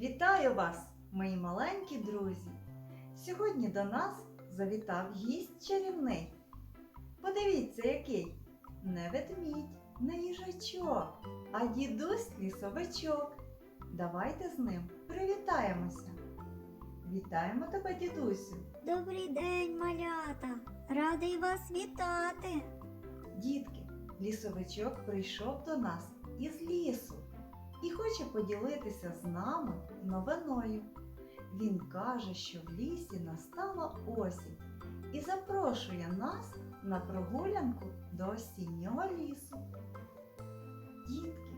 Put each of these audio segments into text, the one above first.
Вітаю вас, мої маленькі друзі! Сьогодні до нас завітав гість чарівний. Подивіться, який не ведмідь, не їжачок, а дідусь лісовичок. Давайте з ним привітаємося. Вітаємо тебе, дідусю! Добрий день, малята! Радий вас вітати! Дітки, лісовичок прийшов до нас із лісу і хоче поділитися з нами новиною. Він каже, що в лісі настала осінь і запрошує нас на прогулянку до осіннього лісу. Дітки,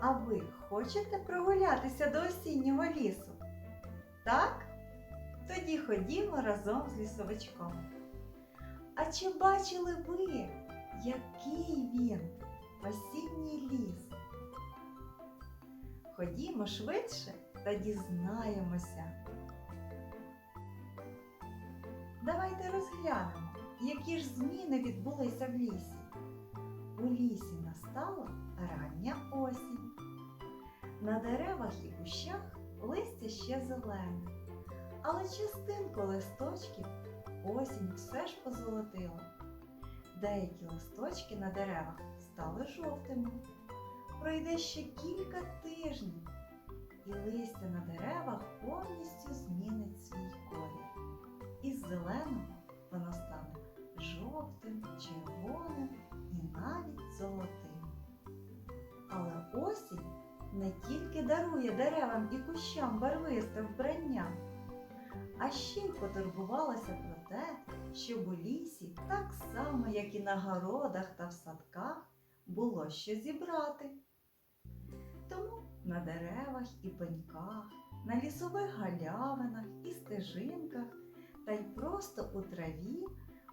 а ви хочете прогулятися до осіннього лісу? Так? Тоді ходімо разом з лісовичком. А чи бачили ви, який він осінній ліс? Ходімо швидше та дізнаємося. Давайте розглянемо, які ж зміни відбулися в лісі. У лісі настала рання осінь. На деревах і кущах листя ще зелене, але частинку листочків осінь все ж позолотила. Деякі листочки на деревах стали жовтими. Пройде ще кілька тижнів, і листя на деревах повністю змінить свій колір. Із зеленого воно стане жовтим, червоним і навіть золотим. Але осінь не тільки дарує деревам і кущам барвисте вбрання, а ще й потурбувалася про те, щоб у лісі, так само, як і на городах та в садках, було що зібрати. Тому на деревах і пеньках, на лісових галявинах і стежинках, та й просто у траві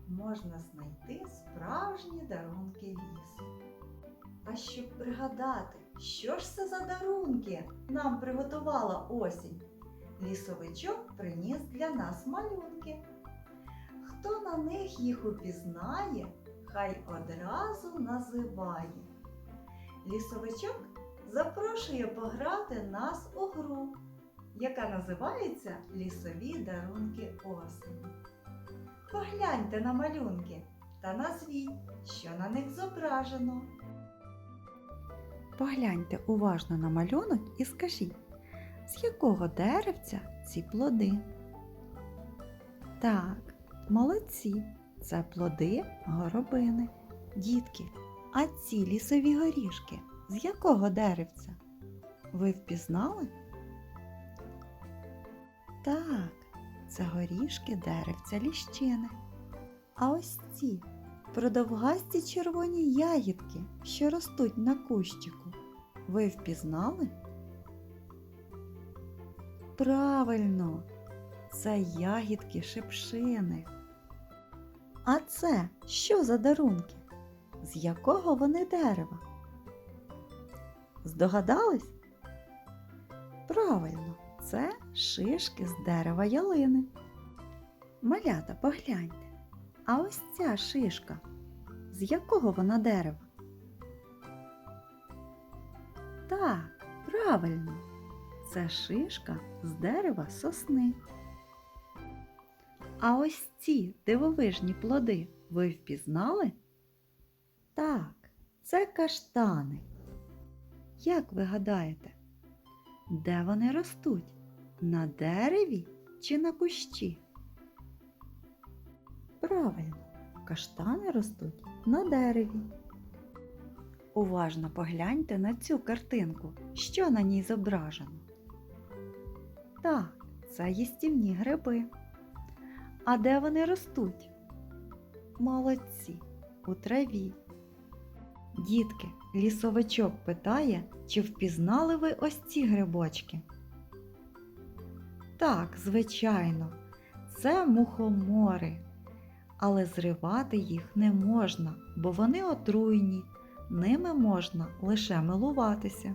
можна знайти справжні дарунки лісу. А щоб пригадати, що ж це за дарунки нам приготувала осінь, лісовичок приніс для нас малюнки. Хто на них їх упізнає, хай одразу називає. Лісовичок запрошує пограти нас у гру, яка називається Лісові дарунки осені. Погляньте на малюнки та назвіть, що на них зображено. Погляньте уважно на малюнок і скажіть, з якого деревця ці плоди? Так, молодці, це плоди горобини. Дітки, а ці лісові горішки з якого деревця? Ви впізнали? Так, це горішки деревця ліщини. А ось ці продовгасті червоні ягідки, що ростуть на кущику. Ви впізнали? Правильно, це ягідки шипшини. А це що за дарунки? З якого вони дерева? Здогадались? Правильно, це шишки з дерева ялини. Малята, погляньте. А ось ця шишка. З якого вона дерева? Так, правильно. Це шишка з дерева сосни. А ось ці дивовижні плоди ви впізнали? Так, це каштани. Як ви гадаєте, де вони ростуть? На дереві чи на кущі? Правильно, каштани ростуть на дереві. Уважно погляньте на цю картинку, що на ній зображено. Так, це їстівні гриби. А де вони ростуть? Молодці, у траві. Дітки, лісовичок питає, чи впізнали ви ось ці грибочки? Так, звичайно, це мухомори. Але зривати їх не можна, бо вони отруйні, ними можна лише милуватися.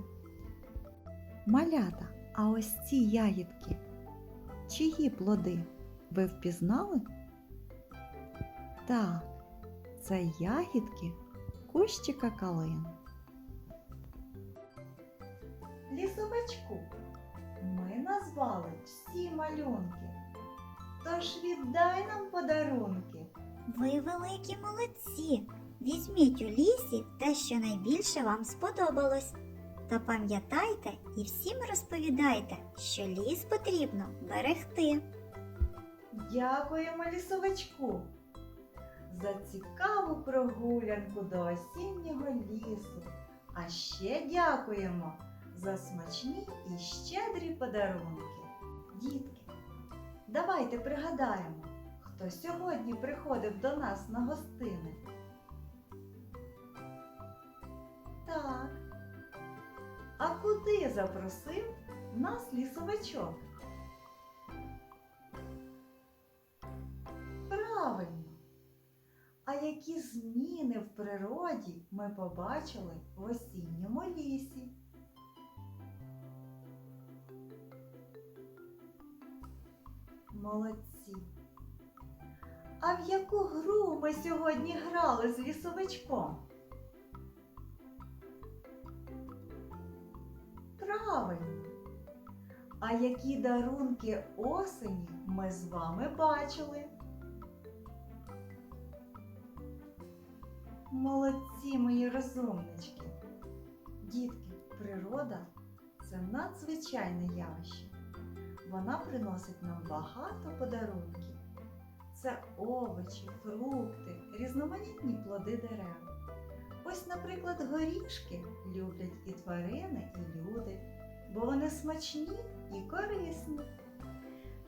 Малята, а ось ці ягідки, чиї плоди? Ви впізнали? Так, це ягідки кущика калини. Лісовичку, назвали всі малюнки. Тож віддай нам подарунки. Ви великі молодці. Візьміть у лісі те, що найбільше вам сподобалось. Та пам'ятайте і всім розповідайте, що ліс потрібно берегти. Дякуємо лісовичку за цікаву прогулянку до осіннього лісу. А ще дякуємо за смачні і щедрі подарунки. Дітки, давайте пригадаємо, хто сьогодні приходив до нас на гостини. Так. А куди запросив нас лісовичок? Які зміни в природі ми побачили в осінньому лісі? Молодці. А в яку гру ми сьогодні грали з лісовичком? Правильно. А які дарунки осені ми з вами бачили? Молодці, мої розумнички. Дітки, природа це надзвичайне явище. Вона приносить нам багато подарунків. Це овочі, фрукти, різноманітні плоди дерев. Ось, наприклад, горішки люблять і тварини, і люди, бо вони смачні і корисні.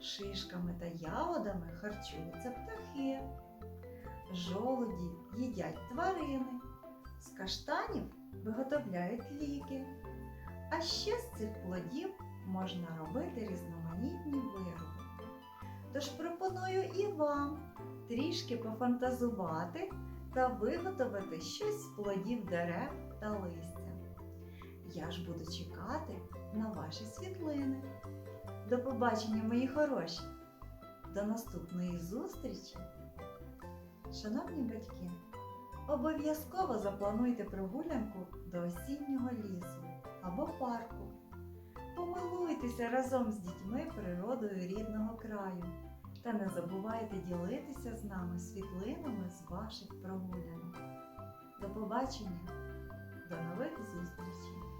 Шишками та ягодами харчуються птахи. Жолуді їдять тварини, з каштанів виготовляють ліки. А ще з цих плодів можна робити різноманітні вироби. Тож пропоную і вам трішки пофантазувати та виготовити щось з плодів дерев та листя. Я ж буду чекати на ваші світлини. До побачення, мої хороші! До наступної зустрічі! Шановні батьки, обов'язково заплануйте прогулянку до осіннього лісу або парку. Помилуйтеся разом з дітьми природою рідного краю та не забувайте ділитися з нами світлинами з ваших прогулянок. До побачення, до нових зустрічей!